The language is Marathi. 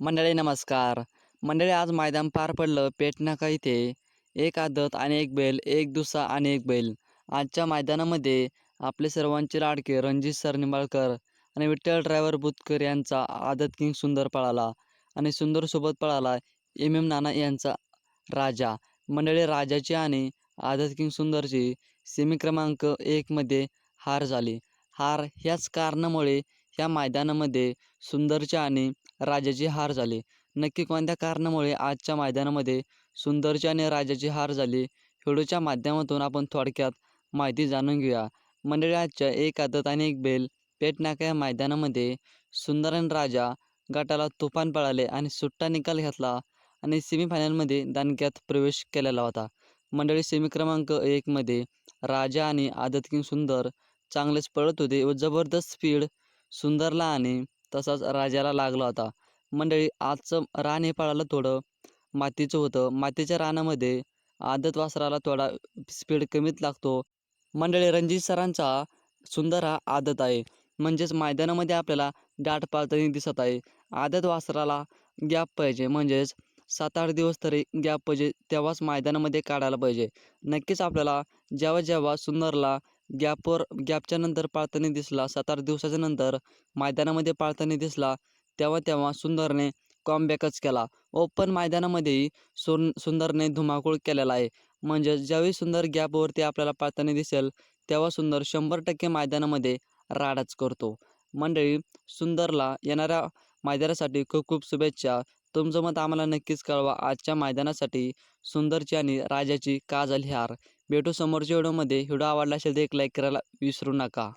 मंडळी नमस्कार. मंडळी आज मैदान पार पडलं पेटनाका इथे. एक आदत आणि एक बैल एक दुसा आणि एक बैल. आजच्या मैदानामध्ये आपले सर्वांचे लाडके रणजित सर निंबाळकर आणि विठ्ठल ड्रायव्हर बुतकर यांचा आदत किंग सुंदर पळाला आणि सुंदरसोबत पळाला एम एम नाना यांचा राजा. मंडळी राजाची आणि आदत किंग सुंदरची सेमी क्रमांक एकमध्ये हार झाली. हार ह्याच कारणामुळे त्या मैदानामध्ये सुंदरच्या आणि राजाची हार झाली. नक्की कोणत्या कारणामुळे आजच्या मैदानामध्ये सुंदरची आणि राजाची हार झाली व्हिडिओच्या माध्यमातून आपण थोडक्यात माहिती जाणून घेऊया. मंडळी आजच्या एक आदत आणि एक बैल पेटनाका या मैदानामध्ये सुंदर आणि राजा गटाला तुफान पळाले आणि सुट्टा निकाल घेतला आणि सेमीफायनलमध्ये दानक्यात प्रवेश केलेला होता. मंडळी सेमी क्रमांक एकमध्ये राजा आणि आदत किंग सुंदर चांगलेच पळत होते व जबरदस्त स्पीड सुंदरला आणि तसाच राजाला लागला होता. मंडळी आजचं रान हे पळालं थोडं मातीचं होतं. मातीच्या रानामध्ये आदत वासराला थोडा स्पीड कमीच लागतो. मंडळी रणजित सरांचा सुंदर हा आदत आहे. म्हणजेच मैदानामध्ये आपल्याला दाट पाळताना दिसत आहे. आदत वासराला गॅप पाहिजे. म्हणजेच सात आठ दिवस तरी गॅप पाहिजे. तेव्हाच मैदानामध्ये काढायला पाहिजे. नक्कीच आपल्याला जेव्हा जेव्हा सुंदरला गॅपवर गॅपच्या नंतर पाळताना दिसला सात आठ दिवसाच्या नंतर मैदानामध्ये पाळताना दिसला तेव्हा तेव्हा सुंदरने कॉमबॅकच केला. ओपन मैदानामध्येही सुन सुंदरने धुमाकूळ केलेला आहे. म्हणजे ज्यावेळी सुंदर गॅपवरती आपल्याला पाळताना दिसेल तेव्हा सुंदर शंभर टक्के मैदानामध्ये राडाच करतो. मंडळी सुंदरला येणाऱ्या मैदानासाठी खूप खूप शुभेच्छा. तुमचं मत आम्हाला नक्कीच कळवा. आजच्या मैदानासाठी सुंदरची आणि राजाची काजल झाली हार. भेटू समोरच्या व्हिडिओमध्ये. व्हिडिओ आवडला असेल तर एक लाईक करायला विसरू नका.